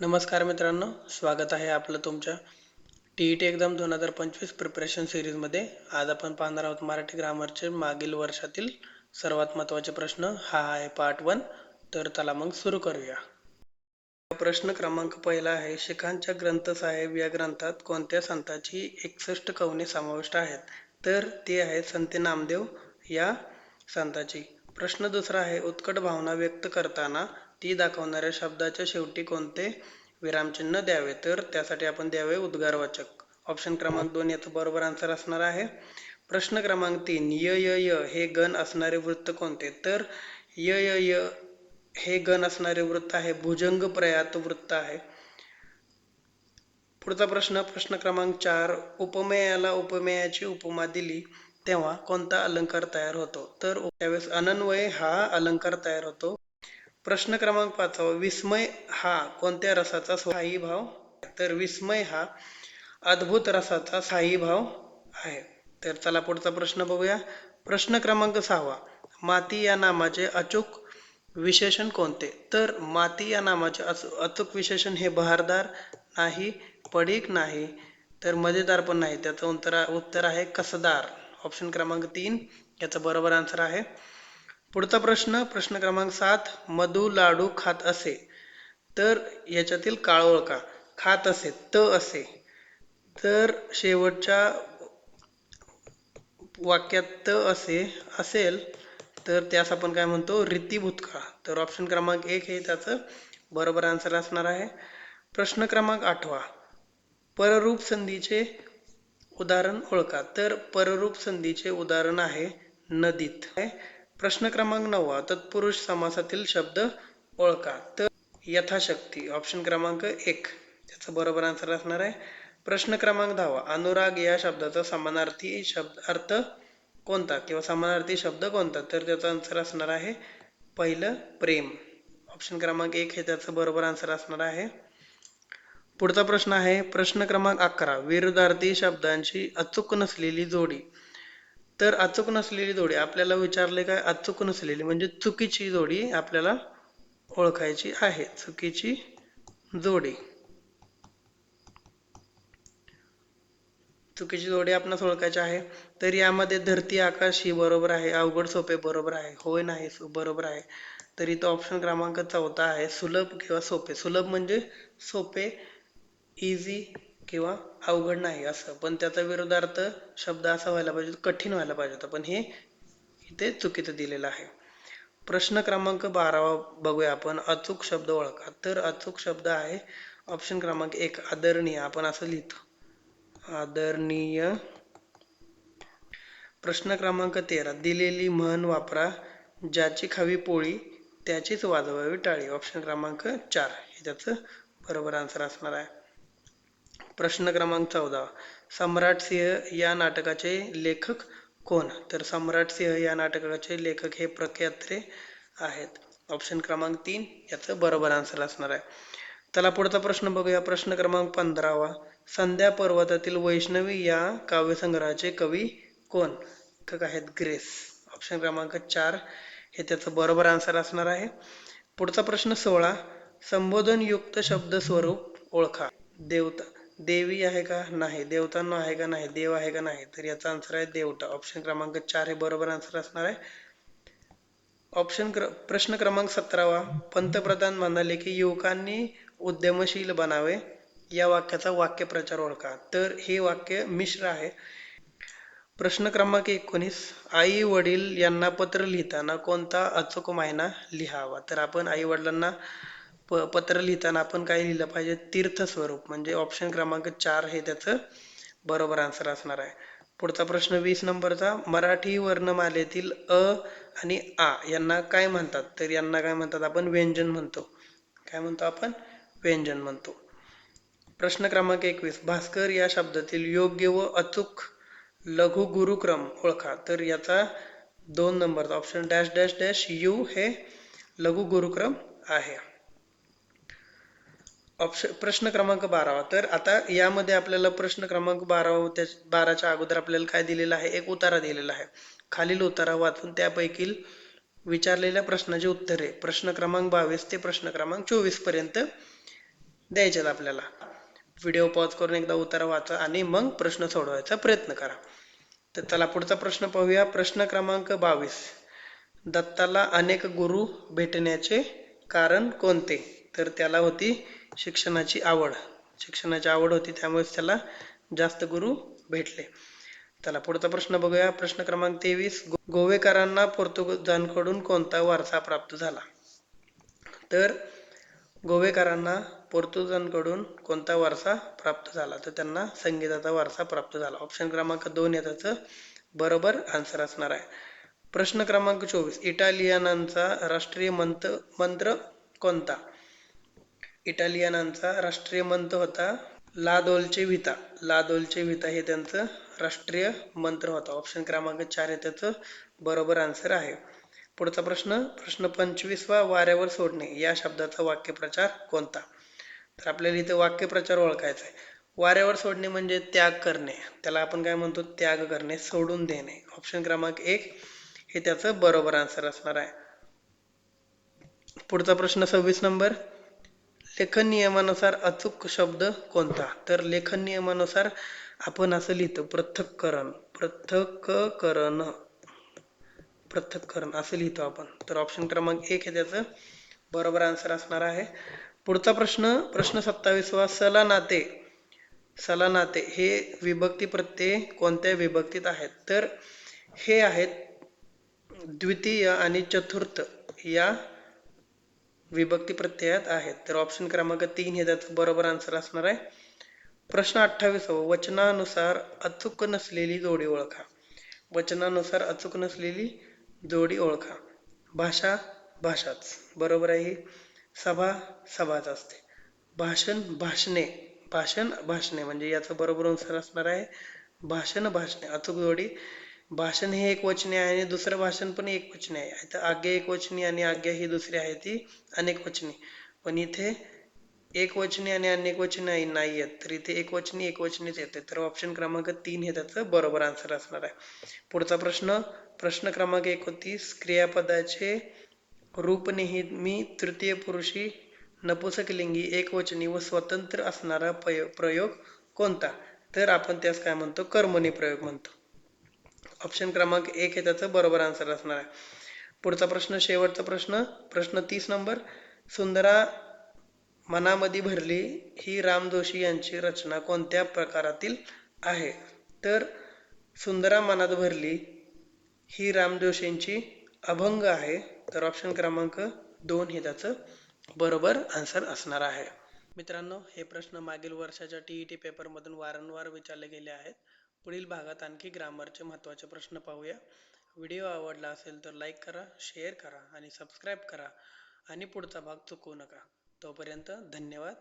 नमस्कार मित्रांनो स्वागत आहे आपलं तुमच्या टी ई टी एक्झाम दोन हजार पंचवीस प्रिपरेशन सिरीजमध्ये. आज आपण पाहणार आहोत मराठी ग्रामरचे मागील वर्षातील सर्वात महत्त्वाचे प्रश्न. हा आहे पार्ट वन तर त्याला मग सुरू करूया. प्रश्न क्रमांक पहिला आहे शिखांच्या ग्रंथसाहेब या ग्रंथात कोणत्या संतांची एकसष्ट कवने समाविष्ट आहेत? तर ते आहे संत नामदेव या संताची. प्रश्न दुसरा आहे उत्कट भावना व्यक्त करताना ती दाखवणाऱ्या शब्दाच्या शेवटी कोणते? विरामचिन्ह द्यावे. तर त्यासाठी आपण द्यावे उद्गारवाचक ऑप्शन क्रमांक दोन याचं बरोबर आन्सर असणार आहे. प्रश्न क्रमांक तीन य य य हे गण असणारे वृत्त कोणते? तर य य य हे गण असणारे वृत्त आहे. भुजंग प्रयात वृत्त आहे. पुढचा प्रश्न प्रश्न क्रमांक चार उपमेयाला उपमेयाची उपमा दिली तेव्हा कोणता अलंकार तयार होतो? तर त्यावेळेस अनन्वय हा अलंकार तयार होतो. प्रश्न क्रमांक पाचवा हो. विस्मय हा कोणत्या रसाचा स्थायी भाव? तर विस्मय हा अद्भुत रसाचा स्थायी भाव आहे. तर चला पुढचा प्रश्न बघूया. प्रश्न क्रमांक सहावा माती या नामाचे अचूक विशेषण कोणते? तर माती या नामाचे अचूक विशेषण हे बहारदार नाही पडीक नाही तर मजेदार पण नाही. त्याचं उत्तर उत्तर आहे कसदार. ऑप्शन क्रमांक तीन. याचा बरोबर आन्सर आहे पुढचा प्रश्न प्रश्न क्रमांक सात मधू लाडू खात असे. तर याच्यातील काळ ओळखा. खात असे त असे. तर शेवटच्या वाक्यात त असे असेल तर त्यास आपण काय म्हणतो? रीती भूतकाळ तर ऑप्शन क्रमांक एक हे त्याचं बरोबर आन्सर असणार आहे. प्रश्न क्रमांक आठवा. पररूप संधीचे उदाहरण ओळखा. तर पररूप संधीचे उदाहरण आहे नदीत. प्रश्न क्रमांक नववा तत्पुरुष समासातील शब्द ओळखा. तर यथाशक्ती. ऑप्शन क्रमांक एक. त्याचा बरोबर आन्सर असणार आहे. प्रश्न क्रमांक दहावा अनुराग या शब्दाचा समानार्थी शब्द अर्थ कोणता? किंवा समानार्थी शब्द कोणता? तर त्याचा आन्सर असणार आहे पहिलं प्रेम. ऑप्शन क्रमांक एक हे त्याचं बरोबर आन्सर असणार आहे. पुढचा प्रश्न आहे प्रश्न क्रमांक अकरा. विरुद्धार्थी शब्दांची अचूक नसलेली जोडी. तर अचूक नसलेली जोडी आपल्याला विचारले काय अचूक नसलेली म्हणजे चुकीची जोडी आपल्याला ओळखायची आहे. चुकीची जोडी. चुकीची जोडी आपणास ओळखायची आहे. तर यामध्ये धरती आकाश ही बरोबर आहे अवघड सोपे बरोबर आहे होय नाही बरोबर आहे. तर इथं ऑप्शन क्रमांक चौथा आहे सुलभ किंवा सोपे. सुलभ म्हणजे सोपे इझी किंवा अवघड नाही असं. पण त्याचा विरोधार्थ शब्द असा व्हायला पाहिजे कठीण व्हायला पाहिजे होता. पण हे इथे चुकीचं दिलेलं आहे. प्रश्न क्रमांक बारावा बघूया आपण. अचूक शब्द ओळखा. तर अचूक शब्द आहे ऑप्शन क्रमांक एक आदरणीय. आपण असं लिहितो. आदरणीय. प्रश्न क्रमांक तेरा दिलेली म्हण वापरा. ज्याची खावी पोळी त्याचीच वाजवावी टाळी. ऑप्शन क्रमांक चार. हे त्याचं बरोबर आन्सर असणार आहे. प्रश्न क्रमांक चौदा. सम्राट सिंह या नाटकाचे लेखक कोण? तर सम्राट सिंह या नाटकाचे लेखक हे प्रख्यात्रे आहेत. ऑप्शन क्रमांक तीन याचं बरोबर आन्सर असणार आहे. त्याला पुढचा प्रश्न बघूया. प्रश्न क्रमांक पंधरावा. संध्या पर्वतातील वैष्णवी या काव्यसंग्रहाचे कवी कोण? लेखक आहेत ग्रेस. ऑप्शन क्रमांक चार हे त्याचं बरोबर आन्सर असणार आहे. पुढचा प्रश्न सोळा. संबोधनयुक्त शब्द स्वरूप ओळखा. देवता. देवी आहे का नाही देवतांना आहे का नाही देव आहे का नाही तर याचा आन्सर आहे देवता. ऑप्शन क्रमांक चार हे बरोबर आन्सर असणार आहे. ऑप्शन क्र प्रश्न क्रमांक सतरावा. पंतप्रधान म्हणाले की युवकांनी उद्यमशील बनावे. या वाक्याचा वाक्यप्रचार ओळखा. तर हे वाक्य मिश्र आहे. प्रश्न क्रमांक एकोणीस. आई वडील यांना पत्र लिहिताना कोणता अचूक मायना लिहावा? तर आपण आई वडिलांना प पत्र लिहिताना आपण काय लिहिलं पाहिजे. तीर्थ स्वरूप म्हणजे ऑप्शन क्रमांक चार हे त्याचं बरोबर आन्सर असणार आहे. पुढचा प्रश्न वीस नंबरचा. मराठी वर्णमालेतील अ आणि आ यांना काय म्हणतात? तर यांना काय म्हणतात? आपण व्यंजन म्हणतो. काय म्हणतो आपण? व्यंजन म्हणतो. प्रश्न क्रमांक एकवीस. भास्कर या शब्दातील योग्य व अचूक लघु गुरुक्रम ओळखा. तर याचा दोन नंबरचा option dash dash dash U हे लघु गुरुक्रम आहे. ऑप्शन प्रश्न क्रमांक बारावा तर आता यामध्ये आपल्याला प्रश्न क्रमांक बारावा त्या बाराच्या अगोदर आपल्याला काय दिलेला आहे? एक उतारा दिलेला आहे. खालील उतारा वाचून त्यापैकी विचारलेल्या प्रश्नाची उत्तरे. प्रश्न क्रमांक बावीस ते प्रश्न क्रमांक चोवीसपर्यंत द्यायचे आपल्याला. व्हिडिओ पॉज करून एकदा उतारा वाचा आणि मग प्रश्न सोडवायचा प्रयत्न करा. तर चला पुढचा प्रश्न पाहूया. प्रश्न क्रमांक बावीस. दत्ताला अनेक गुरु भेटण्याचे कारण कोणते? तर त्याला होती शिक्षणाची आवड. शिक्षणाची आवड होती त्यामुळे त्याला जास्त गुरु भेटले. चला पुढचा प्रश्न बघूया. प्रश्न क्रमांक तेवीस. गोवेकरांना पोर्तुगीजांकडून कोणता वारसा प्राप्त झाला? तर गोवेकरांना पोर्तुगीजांकडून कोणता वारसा प्राप्त झाला? तर त्यांना संगीताचा वारसा प्राप्त झाला. ऑप्शन क्रमांक दोन या त्याचं बरोबर आन्सर असणार आहे. प्रश्न क्रमांक चोवीस. इटालियनांचा राष्ट्रीय मंत्र मंत्र कोणता? इटालियनांचा राष्ट्रीय मंत्र होता ला दोलचे विता ला दोलचे विता हे त्यांचं राष्ट्रीय मंत्र होता. ऑप्शन क्रमांक चार हे त्याचं. बरोबर आन्सर आहे. पुढचा प्रश्न प्रश्न पंचवीसवा वाऱ्यावर सोडणे. या शब्दाचा वाक्यप्रचार कोणता? तर आपल्याला इथे वाक्यप्रचार ओळखायचा आहे. वाऱ्यावर सोडणे म्हणजे त्याग करणे. त्याला आपण काय म्हणतो? त्याग करणे सोडून देणे. ऑप्शन क्रमांक एक हे त्याचं बरोबर आन्सर असणार आहे. पुढचा प्रश्न सव्वीस नंबर. लेखन नियमानुसार अचूक शब्द कोणता? तर लेखन नियमानुसार आपण असं लिहितो पृथक्करण. पृथक्करण. पृथक्करण असं लिहितो आपण. तर ऑप्शन क्रमांक एक हे त्याचं. बरोबर आन्सर असणार आहे. पुढचा प्रश्न प्रश्न सत्तावीसवा सला नाते सला नाते हे विभक्ती प्रत्यय कोणत्या विभक्तीत आहेत? तर हे आहेत द्वितीय आणि चतुर्थ या विभक्ती प्रत्ययात आहेत. तर ऑप्शन क्रमांक तीन हे त्याचं बरोबर आन्सर असणार आहे. प्रश्न अठ्ठावीस वचनानुसार अचूक नसलेली जोडी ओळखा. वचनानुसार अचूक नसलेली जोडी ओळखा. भाषा भाषाच. बरोबर आहे ही? सभा सभाच असते. भाषण भाषणे. भाषण भाषणे. म्हणजे याचं बरोबर आन्सर असणार आहे. भाषण भाषणे. अचूक जोडी भाषण हे एक वचने आहे आणि दुसरं भाषण पण एक वचने आहे. तर आज्ञा एक वचनी आणि आज्ञा ही दुसरी आहे ती अनेकवचनी पण इथे एकवचनी आणि अनेक वचने नाही आहेत. तर इथे एक वचनी एक वचनीच येते. तर ऑप्शन क्रमांक तीन हे त्याचं बरोबर आन्सर असणार आहे. पुढचा प्रश्न प्रश्न क्रमांक एकोतीस क्रियापदाचे रूप नेहमी तृतीय पुरुषी नपुसकलिंगी एकवचनी व स्वतंत्र असणारा प्रयोग कोणता? तर आपण त्यास काय म्हणतो? कर्मणी प्रयोग म्हणतो. ऑप्शन क्रमांक एक हे त्याचं बरोबर आन्सर असणार आहे. पुढचा प्रश्न शेवटचा प्रश्न. प्रश्न तीस नंबर. सुंदरा मनामध्ये भरली ही राम जोशी यांची रचना कोणत्या प्रकारातील आहे? तर सुंदरा मनात भरली ही राम जोशींची अभंग आहे. तर ऑप्शन क्रमांक दोन हे त्याचं बरोबर आन्सर असणार आहे. मित्रांनो हे प्रश्न मागील वर्षाच्या टी ई टी पेपरमधून वारंवार विचारले गेले आहेत. पुढील भागात आणखी ग्रामरचे महत्त्वाचे प्रश्न पाहूया. व्हिडिओ आवडला असेल तर लाईक करा शेअर करा आणि सबस्क्राईब करा. आणि पुढचा भाग चुकवू नका. तोपर्यंत धन्यवाद.